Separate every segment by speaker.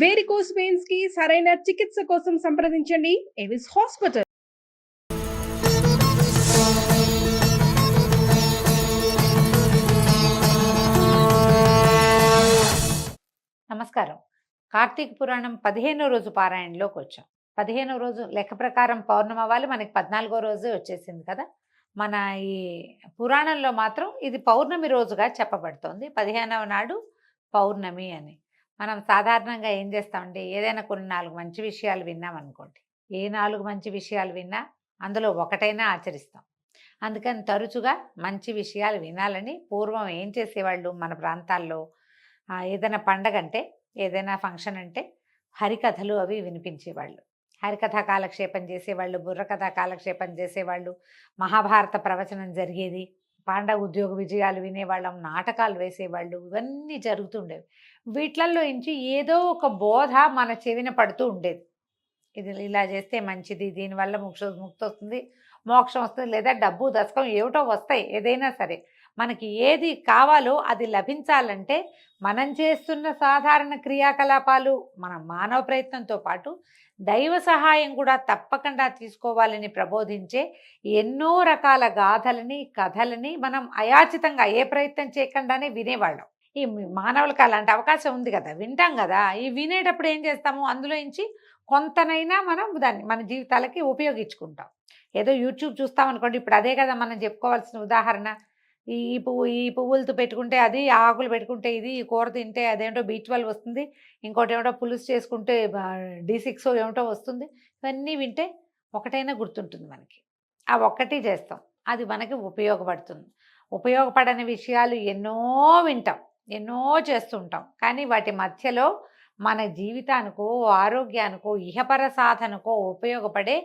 Speaker 1: Varicose పెయిన్స్కి సరైన చికిత్స కోసం సంప్రదించండి. ఎవిస్ హాస్పిటల్
Speaker 2: నమస్కారం. కార్తీక పురాణం పదిహేనో రోజు పారాయణలోకి వచ్చాం. పదిహేనో రోజు లెక్క ప్రకారం పౌర్ణమి అవ్వాలి. మనకి పద్నాలుగో రోజు వచ్చేసింది కదా. మన ఈ పురాణంలో మాత్రం ఇది పౌర్ణమి రోజుగా చెప్పబడుతోంది. పదిహేనవ నాడు పౌర్ణమి అని. మనం సాధారణంగా ఏం చేస్తామంటే ఏదైనా కొన్ని నాలుగు మంచి విషయాలు విన్నాం అనుకోండి. ఏ నాలుగు మంచి విషయాలు విన్నా అందులో ఒకటైనా ఆచరిస్తాం. అందుకని తరచుగా మంచి విషయాలు వినాలని పూర్వం ఏం చేసేవాళ్ళు మన ప్రాంతాల్లో? ఏదైనా పండగ అంటే ఏదైనా ఫంక్షన్ అంటే హరికథలు అవి వినిపించేవాళ్ళు. హరికథ కాలక్షేపం చేసేవాళ్ళు బుర్రకథ కాలక్షేపం చేసేవాళ్ళు మహాభారత ప్రవచనం జరిగేది. పాండవ ఉద్యోగ విజయాలు వినేవాళ్ళం నాటకాలు వేసేవాళ్ళు ఇవన్నీ జరుగుతుండేవి. వీటిలలో నుంచి ఏదో ఒక బోధ మన చెవిన పడుతూ ఉండేది. ఇది ఇలా చేస్తే మంచిది దీనివల్ల ముక్ష ముక్తి వస్తుంది మోక్షం వస్తుంది లేదా డబ్బు దశకం ఏమిటో వస్తాయి ఏదైనా సరే. మనకి ఏది కావాలో అది లభించాలంటే మనం చేస్తున్న సాధారణ క్రియాకలాపాలు మన మానవ ప్రయత్నంతో పాటు దైవ సహాయం కూడా తప్పకుండా తీసుకోవాలని ప్రబోధించే ఎన్నో రకాల గాథలని కథలని మనం అయాచితంగా ఏ ప్రయత్నం చేయకుండానే వినేవాళ్ళం. ఈ మానవులకు అలాంటి అవకాశం ఉంది కదా వింటాం కదా. ఈ వినేటప్పుడు ఏం చేస్తాము? అందులో నుంచి కొంతనైనా మనం దాన్ని మన జీవితాలకి ఉపయోగించుకుంటాం. ఏదో యూట్యూబ్ చూస్తాం అనుకోండి ఇప్పుడు అదే కదా మనం చెప్పుకోవాల్సిన ఉదాహరణ. ఈ పువ్వు ఈ పువ్వులతో పెట్టుకుంటే అది ఆకులు పెట్టుకుంటే ఇది ఈ కూర తింటే అదేంటో బీ ట్వెల్వ్ వస్తుంది. ఇంకోటి ఏమిటో పులుసు చేసుకుంటే డి సిక్స్ ఏమిటో వస్తుంది. ఇవన్నీ వింటే ఒకటైనా గుర్తుంటుంది మనకి. ఆ ఒక్కటి చేస్తాం. అది మనకి ఉపయోగపడుతుంది. ఉపయోగపడని విషయాలు ఎన్నో వింటాం. ఎన్నో చేస్తుంటాం కానీ వాటి మధ్యలో మన జీవితానికో ఆరోగ్యానికో ఇహపర సాధనకో ఉపయోగపడే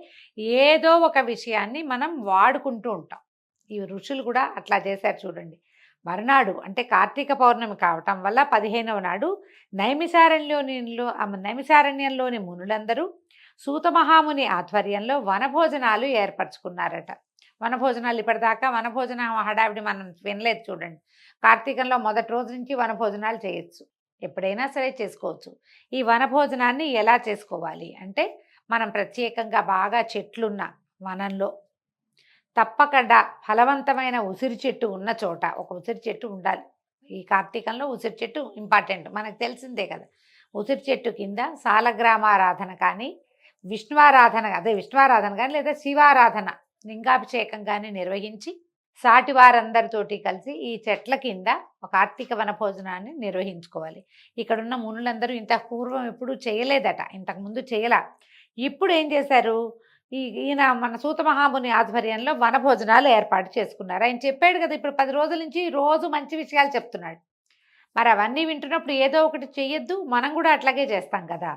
Speaker 2: ఏదో ఒక విషయాన్ని మనం వాడుకుంటూ ఉంటాం. ఈ ఋషులు కూడా అట్లా చేశారు చూడండి. మరునాడు అంటే కార్తీక పౌర్ణమి కావటం వల్ల పదిహేనవ నాడు నైమిసారణ్యంలోని నైమిసారణ్యంలోని మునులందరూ సూత మహాముని ఆధ్వర్యంలో వనభోజనాలు ఏర్పరచుకున్నారట. వనభోజనాలు ఇప్పటిదాకా వనభోజన హడావిడి మనం వినలేదు చూడండి. కార్తీకంలో మొదటి రోజు నుంచి వనభోజనాలు చేయొచ్చు. ఎప్పుడైనా సరే చేసుకోవచ్చు. ఈ వనభోజనాన్ని ఎలా చేసుకోవాలి అంటే మనం ప్రత్యేకంగా బాగా చెట్లున్న వనంలో తప్పకుండా ఫలవంతమైన ఉసిరి చెట్టు ఉన్న చోట ఒక ఉసిరి చెట్టు ఉండాలి. ఈ కార్తీకంలో ఉసిరి చెట్టు ఇంపార్టెంట్. మనకు తెలిసిందే కదా. ఉసిరి చెట్టు కింద సాలగ్రామారాధన కానీ విష్ణువారాధన అదే విష్ణువారాధన కానీ లేదా శివారాధన లింగాభిషేకం కానీ నిర్వహించి సాటి వారందరితోటి కలిసి ఈ చెట్ల కింద ఒక కార్తీక వన భోజనాన్ని నిర్వహించుకోవాలి. ఇక్కడున్న మునులందరూ ఇంత పూర్వం ఎప్పుడూ చేయలేదట. ఇంతకుముందు చేయలా. ఇప్పుడు ఏం చేశారు? ఈ ఈయన మన సూత మహాముని ఆధ్వర్యంలో వనభోజనాలు ఏర్పాటు చేసుకున్నారు. ఆయన చెప్పాడు కదా ఇప్పుడు పది రోజుల నుంచి రోజు మంచి విషయాలు చెప్తున్నాడు. మరి అవన్నీ వింటున్నప్పుడు ఏదో ఒకటి చెయ్యొద్దు మనం కూడా అట్లాగే చేస్తాం కదా.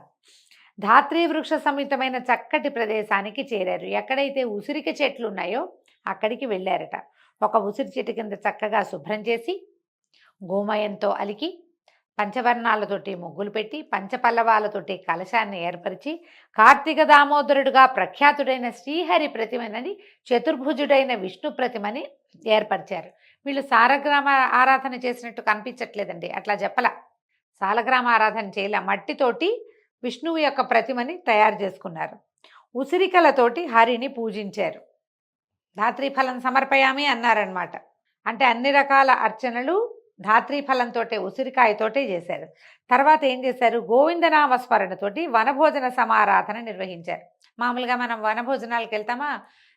Speaker 2: ధాత్రీ వృక్ష సమితమైన చక్కటి ప్రదేశానికి చేరారు. ఎక్కడైతే ఉసిరిక చెట్లు ఉన్నాయో అక్కడికి వెళ్ళారట. ఒక ఉసిరి చెట్టు కింద చక్కగా శుభ్రం చేసి గోమయంతో అలికి పంచవర్ణాలతోటి ముగ్గులు పెట్టి పంచపల్లవాలతోటి కలశాన్ని ఏర్పరిచి కార్తీక దామోదరుడుగా ప్రఖ్యాతుడైన శ్రీహరి ప్రతిమనని చతుర్భుజుడైన విష్ణు ప్రతిమని ఏర్పరిచారు. వీళ్ళు సారగ్రామ ఆరాధన చేసినట్టు కనిపించట్లేదండి అట్లా చెప్పల. సాలగ్రామ ఆరాధన చేయలే మట్టితోటి విష్ణువు యొక్క ప్రతిమని తయారు చేసుకున్నారు. ఉసిరికలతోటి హరిని పూజించారు. ధాత్రీ ఫలం సమర్పయామి అన్నారనమాట అంటే అన్ని రకాల అర్చనలు ధాత్రీ ఫలంతోటే ఉసిరికాయతోటే చేశారు. తర్వాత ఏం చేశారు? గోవిందనామ స్మరణతోటి వనభోజన సమారాధన నిర్వహించారు. మామూలుగా మనం వనభోజనాలకు వెళ్తామా?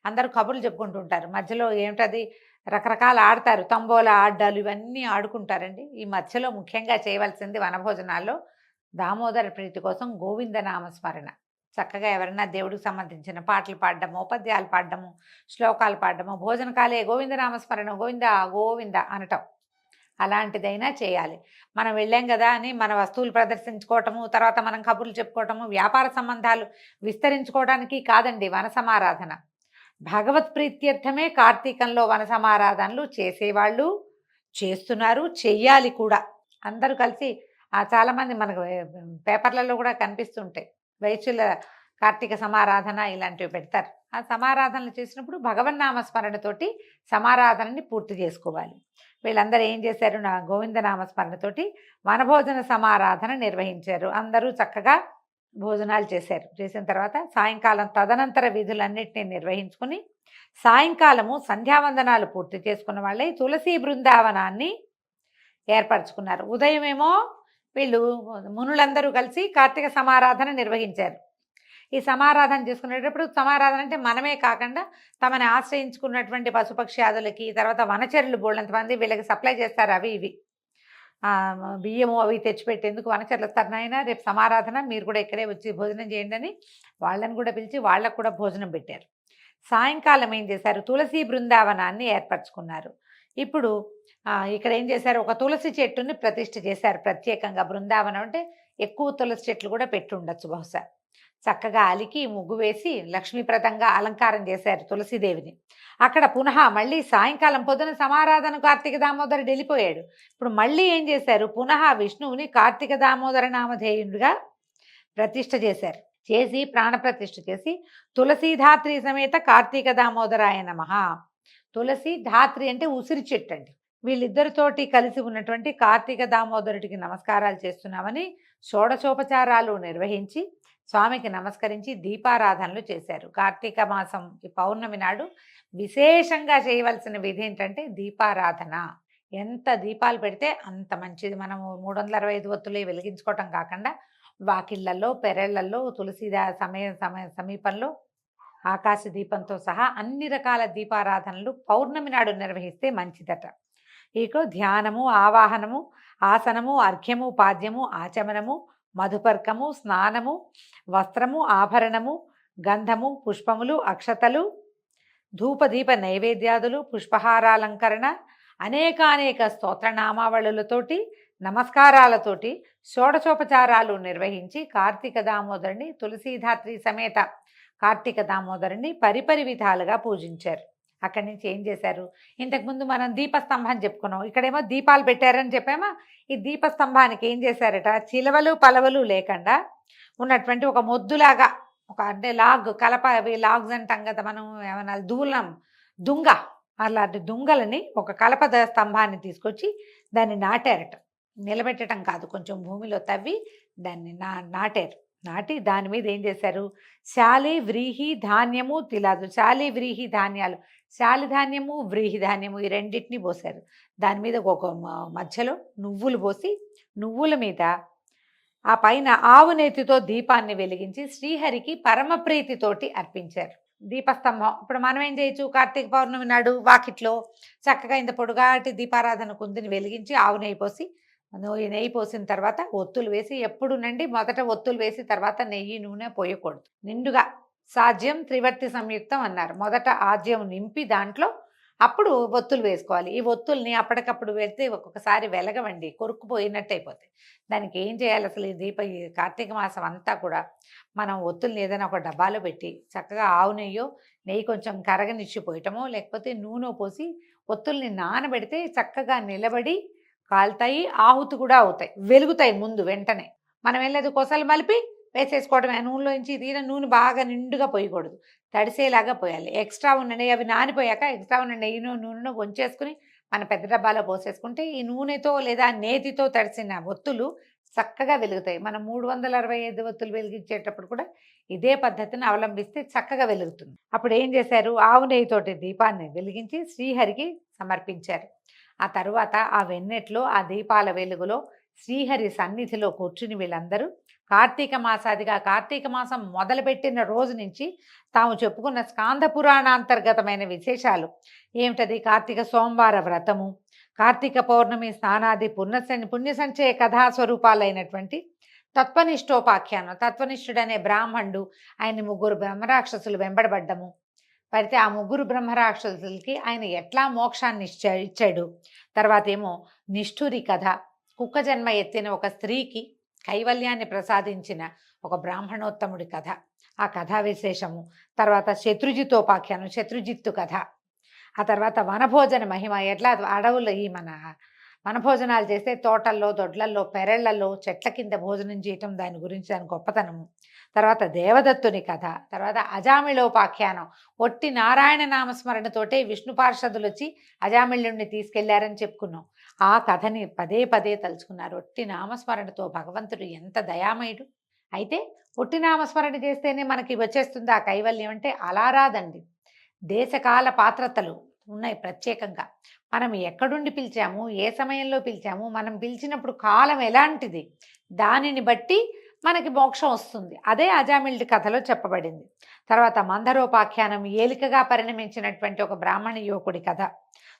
Speaker 2: అందరూ కబుర్లు చెప్పుకుంటుంటారు మధ్యలో ఏమిటది? రకరకాల ఆడతారు. తంబోల ఆడ్డాలు ఇవన్నీ ఆడుకుంటారండి. ఈ మధ్యలో ముఖ్యంగా చేయవలసింది వనభోజనాల్లో దామోదర ప్రీతి కోసం గోవిందనామ స్మరణ చక్కగా ఎవరైనా దేవుడికి సంబంధించిన పాటలు పాడడము పద్యాలు పాడడము శ్లోకాలు పాడడము భోజనకాలే గోవిందనామస్మరణ గోవింద గోవింద అనటం. అలాంటిదైనా చేయాలి. మనం వెళ్ళాం కదా అని మన వస్తువులు ప్రదర్శించుకోవటము తర్వాత మనం కబుర్లు చెప్పుకోవటము వ్యాపార సంబంధాలు విస్తరించుకోవడానికి కాదండి వన సమారాధన. భగవత్ ప్రీత్యర్థమే కార్తీకంలో వన సమారాధనలు చేసేవాళ్ళు చేస్తున్నారు చెయ్యాలి కూడా. అందరూ కలిసి చాలామంది మనకు పేపర్లలో కూడా కనిపిస్తుంటాయి. వైశ్యుల కార్తీక సమారాధన ఇలాంటివి పెడతారు. ఆ సమారాధనలు చేసినప్పుడు భగవన్నామ స్మరణతోటి సమారాధనని పూర్తి చేసుకోవాలి. వీళ్ళందరూ ఏం చేశారు? నా గోవిందనామ స్మరణతోటి వనభోజన సమారాధన నిర్వహించారు. అందరూ చక్కగా భోజనాలు చేశారు. చేసిన తర్వాత సాయంకాలం తదనంతర విధులన్నింటినీ నిర్వహించుకుని సాయంకాలము సంధ్యావందనాలు పూర్తి చేసుకున్న వాళ్ళే తులసి బృందావనాన్ని ఏర్పరచుకున్నారు. ఉదయమేమో వీళ్ళు మునులందరూ కలిసి కార్తీక సమారాధన నిర్వహించారు. ఈ సమారాధన చేసుకునేటప్పుడు సమారాధన అంటే మనమే కాకుండా తమని ఆశ్రయించుకున్నటువంటి పశుపక్షి ఆదులకి తర్వాత వనచరులు బోళ్ళంతమంది వీళ్ళకి సప్లై చేస్తారు అవి ఇవి. బియ్యము అవి తెచ్చిపెట్టేందుకు వనచర్లు వస్తారు నాయన. రేపు సమారాధన మీరు కూడా ఇక్కడే వచ్చి భోజనం చేయండి అని వాళ్ళని కూడా పిలిచి వాళ్ళకు కూడా భోజనం పెట్టారు. సాయంకాలం ఏం చేశారు? తులసి బృందావనాన్ని ఏర్పరచుకున్నారు. ఇప్పుడు ఇక్కడ ఏం చేశారు? ఒక తులసి చెట్టుని ప్రతిష్ఠ చేశారు ప్రత్యేకంగా. బృందావనం అంటే ఎక్కువ తులసి చెట్లు కూడా పెట్టి ఉండొచ్చు బహుశా. చక్కగా అలికి ముగ్గు వేసి లక్ష్మీప్రదంగా అలంకారం చేశారు తులసీదేవిని. అక్కడ పునః మళ్ళీ సాయంకాలం పొద్దున సమారాధన కార్తీక దామోదరుడు వెళ్ళిపోయాడు. ఇప్పుడు మళ్ళీ ఏం చేశారు? పునః విష్ణువుని కార్తీక దామోదర నామధేయుడిగా ప్రతిష్ఠ చేశారు. చేసి ప్రాణప్రతిష్ఠ చేసి తులసీధాత్రి సమేత కార్తీక దామోదరాయ మహా తులసి ధాత్రి అంటే ఉసిరి చెట్టు అండి. వీళ్ళిద్దరితోటి కలిసి ఉన్నటువంటి కార్తీక దామోదరుడికి నమస్కారాలు చేస్తున్నామని షోడశోపచారాలు నిర్వహించి స్వామికి నమస్కరించి దీపారాధనలు చేశారు. కార్తీక మాసం ఈ పౌర్ణమి నాడు విశేషంగా చేయవలసిన విధి ఏంటంటే దీపారాధన. ఎంత దీపాలు పెడితే అంత మంచిది. మనము మూడు వందల అరవై ఐదు ఒత్తులు వెలిగించుకోవటం కాకుండా వాకిళ్ళల్లో పెరళ్ళలో తులసిదా సమయ సమయ సమీపంలో ఆకాశ దీపంతో సహా అన్ని రకాల దీపారాధనలు పౌర్ణమి నాడు నిర్వహిస్తే మంచిదట. ఇక ధ్యానము ఆవాహనము ఆసనము అర్ఘ్యము పాద్యము ఆచమనము మధుపర్కము స్నానము వస్త్రము ఆభరణము గంధము పుష్పములు అక్షతలు ధూపదీప నైవేద్యాదులు పుష్పహారాలంకరణ అనేకానేక స్తోత్రనామావళులతోటి నమస్కారాలతోటి షోడశోపచారాలు నిర్వహించి కార్తీక దామోదరుని తులసీధాత్రి సమేత కార్తీక దామోదరుని పరిపరి విధాలుగా పూజించారు. అక్కడి నుంచి ఏం చేశారు? ఇంతకుముందు మనం దీపస్తంభం చెప్పుకున్నాం. ఇక్కడేమో దీపాలు పెట్టారని చెప్పామా? ఈ దీపస్తంభానికి ఏం చేశారట? చిలవలు పలవలు లేకుండా ఉన్నటువంటి ఒక మొద్దులాగా ఒక అంటే లాగ్ కలప అవి లాగ్స్ అంటాం కదా మనం ఏమన్నా దూలం దుంగ అలాంటి దుంగలని ఒక కలప స్తంభాన్ని తీసుకొచ్చి దాన్ని నాటారట. నిలబెట్టడం కాదు కొంచెం భూమిలో తవ్వి దాన్ని నా నాటారు. నాటి దాని మీద ఏం చేశారు? శాలి వ్రీహి ధాన్యము తిలాదు. శాలి వ్రీహి ధాన్యాలు. శాలి ధాన్యము వ్రీహి ధాన్యము ఈ రెండింటిని పోసారు దాని మీద ఒక మ- మధ్యలో నువ్వులు పోసి నువ్వుల మీద ఆ పైన ఆవు నేతితో దీపాన్ని వెలిగించి శ్రీహరికి పరమప్రీతితోటి అర్పించారు. దీపస్తంభం. ఇప్పుడు మనం ఏం చేయొచ్చు? కార్తీక పౌర్ణమి నాడు వాకిట్లో చక్కగా ఇంత పొడుగాటి దీపారాధన కుందిని వెలిగించి ఆవు నెయ్యి పోసి నెయ్యి పోసిన తర్వాత ఒత్తులు వేసి ఎప్పుడు నండి మొదట ఒత్తులు వేసి తర్వాత నెయ్యి నూనె పోయకూడదు. నిండుగా సాధ్యం త్రివర్తి సంయుక్తం అన్నారు. మొదట ఆజ్యం నింపి దాంట్లో అప్పుడు ఒత్తులు వేసుకోవాలి. ఈ ఒత్తుల్ని అప్పటికప్పుడు వెళ్తే ఒక్కొక్కసారి వెలగవండి కొరుక్కుపోయినట్టు అయిపోతాయి. దానికి ఏం చేయాలి అసలు ఈ దీప ఈ కార్తీక మాసం అంతా కూడా మనం ఒత్తుల్ని ఏదైనా ఒక డబ్బాలో పెట్టి చక్కగా ఆవు నెయ్యో నెయ్యి కొంచెం కరగనిచ్చిపోయటమో లేకపోతే నూనె పోసి ఒత్తుల్ని నానబెడితే చక్కగా నిలబడి కాలుతాయి ఆహుతి కూడా అవుతాయి. వెలుగుతాయి ముందు వెంటనే. మనం వెళ్ళేది కొసలు మలిపి వేసేసుకోవడమే. నూనెలో నుంచి తీర నూనె బాగా నిండుగా పోయకూడదు. తడిసేలాగా పోయాలి. ఎక్స్ట్రా ఉన్న నెయ్యి అవి నానిపోయాక ఎక్స్ట్రా ఉన్న నెయ్యిను నూనెను వంచేసుకుని మన పెద్ద డబ్బాలో పోసేసుకుంటే ఈ నూనెతో లేదా నేతితో తడిసిన ఒత్తులు చక్కగా వెలుగుతాయి. మనం మూడు వందల అరవై ఐదు ఒత్తులు వెలిగించేటప్పుడు కూడా ఇదే పద్ధతిని అవలంబిస్తే చక్కగా వెలుగుతుంది. అప్పుడు ఏం చేశారు? ఆవు నెయ్యితోటి దీపాన్ని వెలిగించి శ్రీహరికి సమర్పించారు. ఆ తరువాత ఆ వెన్నెట్లో ఆ దీపాల వెలుగులో శ్రీహరి సన్నిధిలో కూర్చుని వీళ్ళందరూ కార్తీక మాసాదిగా కార్తీక మాసం మొదలుపెట్టిన రోజు నుంచి తాము చెప్పుకున్న స్కాంద పురాణాంతర్గతమైన విశేషాలు. ఏమిటది? కార్తీక సోమవార వ్రతము కార్తీక పౌర్ణమి స్నానాది పుణ్య పుణ్య సంచయ కథా స్వరూపాలైనటువంటి తత్వనిష్టోపాఖ్యానం తత్వనిష్ఠుడనే బ్రాహ్మణుడు ఆయన ముగ్గురు బ్రహ్మరాక్షసులు వెంబడబడ్డము. పడితే ఆ ముగ్గురు బ్రహ్మరాక్షసులకి ఆయన ఎట్లా మోక్షాన్ని ఇచ్చాడు? తర్వాత ఏమో నిష్ఠురి కథ. కుక్క జన్మ ఎత్తిన ఒక స్త్రీకి కైవల్యాన్ని ప్రసాదించిన ఒక బ్రాహ్మణోత్తముడి కథ. ఆ కథా విశేషము. తర్వాత శత్రుజితోపాఖ్యానం శత్రుజిత్తు కథ. ఆ తర్వాత వనభోజన మహిమ ఎట్లా అడవులు ఈ మన వనభోజనాలు చేస్తే తోటల్లో దొడ్లల్లో పెరళ్ళలో చెట్ల కింద భోజనం చేయటం దాని గురించి దాని గొప్పతనము. తర్వాత దేవదత్తుని కథ తర్వాత అజామిళోపాఖ్యానం ఒట్టి నారాయణ నామస్మరణతోటే విష్ణు పార్షదులు వచ్చి అజామిళుణ్ణి తీసుకెళ్ళారని చెప్పుకున్నాం. ఆ కథని పదే పదే తలుచుకున్నారు. ఒట్టి నామస్మరణతో భగవంతుడు ఎంత దయామయుడు. అయితే ఒట్టి నామస్మరణ చేస్తేనే మనకి వచ్చేస్తుంది ఆ కైవల్యం అంటే అలా రాదండి. దేశకాల పాత్రతలు ఉన్నాయి ప్రత్యేకంగా. మనం ఎక్కడుండి పిలిచాము? ఏ సమయంలో పిలిచాము? మనం పిలిచినప్పుడు కాలం ఎలాంటిది? దానిని బట్టి మనకి మోక్షం వస్తుంది. అదే అజామిల్డ్ కథలో చెప్పబడింది. తర్వాత మందరోపాఖ్యానం ఏలికగా పరిణమించినటువంటి ఒక బ్రాహ్మణ యువకుడి కథ.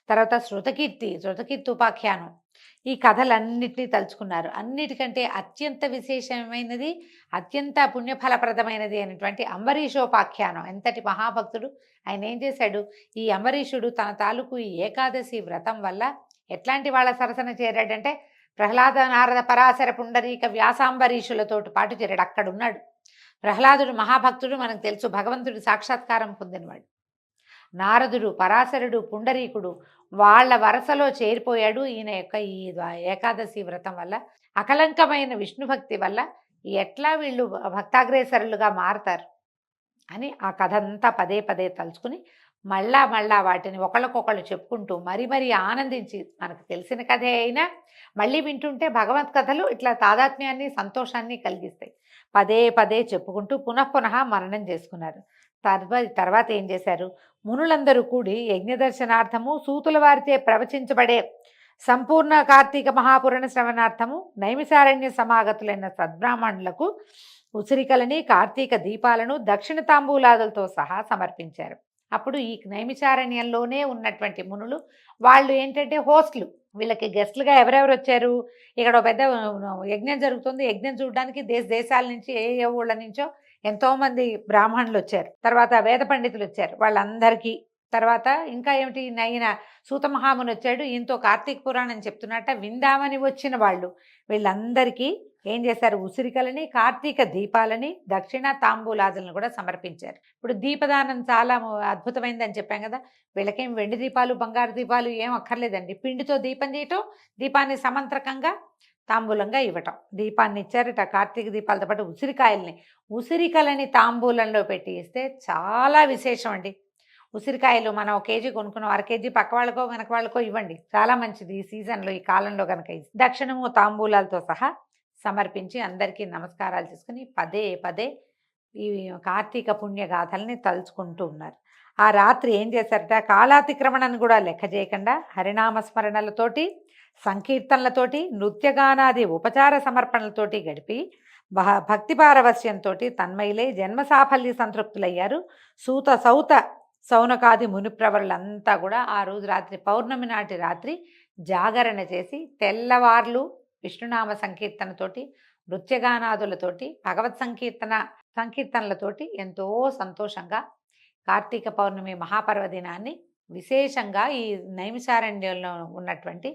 Speaker 2: తర్వాత శృతకీర్తి శృతకీర్తి ఉపాఖ్యానం ఈ కథలన్నింటినీ తలుచుకున్నారు. అన్నిటికంటే అత్యంత విశేషమైనది అత్యంత పుణ్యఫలప్రదమైనది అయినటువంటి అంబరీషోపాఖ్యానం. ఎంతటి మహాభక్తుడు! ఆయన ఏం చేశాడు? ఈ అంబరీషుడు తన తాలూకు ఈ ఏకాదశి వ్రతం వల్ల ఎట్లాంటి వాళ్ళ సరసన చేరాడంటే ప్రహ్లాద నారద పరాశర పుండరీక వ్యాసాంబరీషులతో పాటు చేరాడు అక్కడ ఉన్నాడు. ప్రహ్లాదుడు మహాభక్తుడు మనకు తెలుసు భగవంతుడి సాక్షాత్కారం పొందినవాడు. నారదుడు పరాశరుడు పుండరీకుడు వాళ్ళ వరసలో చేరిపోయాడు. ఈయన యొక్క ఈ ఏకాదశి వ్రతం వల్ల అకలంకమైన విష్ణు భక్తి వల్ల ఎట్లా వీళ్ళు భక్తాగ్రేసరులుగా మారతారు అని ఆ కథ అంతా పదే పదే తలుచుకుని మళ్ళా మళ్ళా వాటిని ఒకళ్ళకొకళ్ళు చెప్పుకుంటూ మరి మరి ఆనందించి మనకు తెలిసిన కథే అయినా మళ్ళీ వింటుంటే భగవత్ కథలు ఇట్లా తాదాత్మ్యాన్ని సంతోషాన్ని కలిగిస్తాయి. పదే పదే చెప్పుకుంటూ పునఃపునః మరణం చేసుకున్నారు. తర్వాత తర్వాత ఏం చేశారు? మునులందరూ కూడి యజ్ఞదర్శనార్థము సూతుల వారితే ప్రవచించబడే సంపూర్ణ కార్తీక మహాపురాణ శ్రవణార్థము నైమిసారణ్య సమాగతులైన సద్బ్రాహ్మణులకు ఉసిరికలని కార్తీక దీపాలను దక్షిణ తాంబూలాదులతో సహా సమర్పించారు. అప్పుడు ఈ నైమిచారణ్యంలోనే ఉన్నటువంటి మునులు వాళ్ళు ఏంటంటే హోస్ట్లు. వీళ్ళకి గెస్ట్లుగా ఎవరెవరు వచ్చారు? ఇక్కడ ఒక పెద్ద యజ్ఞం జరుగుతుంది. యజ్ఞం చూడడానికి దేశ దేశాల నుంచి ఏ ఏ ఊళ్ళ నుంచో ఎంతో మంది బ్రాహ్మణులు వచ్చారు. తర్వాత వేద పండితులు వచ్చారు. వాళ్ళందరికీ తర్వాత ఇంకా ఏమిటి? నయన సూతమహాముని వచ్చాడు. ఈయనతో కార్తీక పురాణం చెప్తున్నట్ట విందామని వచ్చిన వాళ్ళు. వీళ్ళందరికీ ఏం చేశారు? ఉసిరికలని కార్తీక దీపాలని దక్షిణ తాంబూలాదులను కూడా సమర్పించారు. ఇప్పుడు దీపదానం చాలా అద్భుతమైందని చెప్పాం కదా. వీళ్ళకేం వెండి దీపాలు బంగారు దీపాలు ఏం అక్కర్లేదండి. పిండితో దీపం చేయటం దీపాన్ని సమంత్రకంగా తాంబూలంగా ఇవ్వటం. దీపాన్ని ఇచ్చారట కార్తీక దీపాలతో పాటు ఉసిరికాయల్ని. ఉసిరికలని తాంబూలంలో పెట్టి ఇస్తే చాలా విశేషం అండి. ఉసిరికాయలు మనం ఒక కేజీ కొనుక్కున్నాం అర కేజీ పక్క వాళ్ళకో వెనక వాళ్ళకో ఇవ్వండి. చాలా మంచిది ఈ సీజన్లో ఈ కాలంలో కనుక దక్షిణము తాంబూలాలతో సహా సమర్పించి అందరికీ నమస్కారాలు చేసుకుని పదే పదే ఈ కార్తీక పుణ్యగాథల్ని తలుచుకుంటూ ఉన్నారు. ఆ రాత్రి ఏం చేశారట? కాలాతిక్రమణను కూడా లెక్క చేయకుండా హరినామస్మరణలతోటి సంకీర్తనలతోటి నృత్యగానాది ఉపచార సమర్పణలతోటి గడిపి భక్తి పారవస్యంతో తన్మయిలే జన్మ సాఫల్య సంతృప్తులయ్యారు. సూత సౌత సౌనకాది మునిప్రవరులంతా కూడా ఆ రోజు రాత్రి పౌర్ణమి నాటి రాత్రి జాగరణ చేసి తెల్లవార్లు విష్ణునామ సంకీర్తనతోటి నృత్యగానాదులతోటి భగవత్ సంకీర్తన సంకీర్తనలతోటి ఎంతో సంతోషంగా కార్తీక పౌర్ణమి మహాపర్వదినాన్ని విశేషంగా ఈ నైమిషారణ్యంలో ఉన్నటువంటి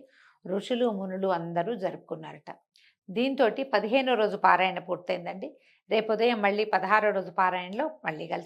Speaker 2: ఋషులు మునులు అందరూ జరుపుకున్నారట. దీంతో పదిహేనో రోజు పారాయణ పూర్తయిందండి. రేపు ఉదయం మళ్ళీ పదహారో రోజు పారాయణలో మళ్ళీ కలిసి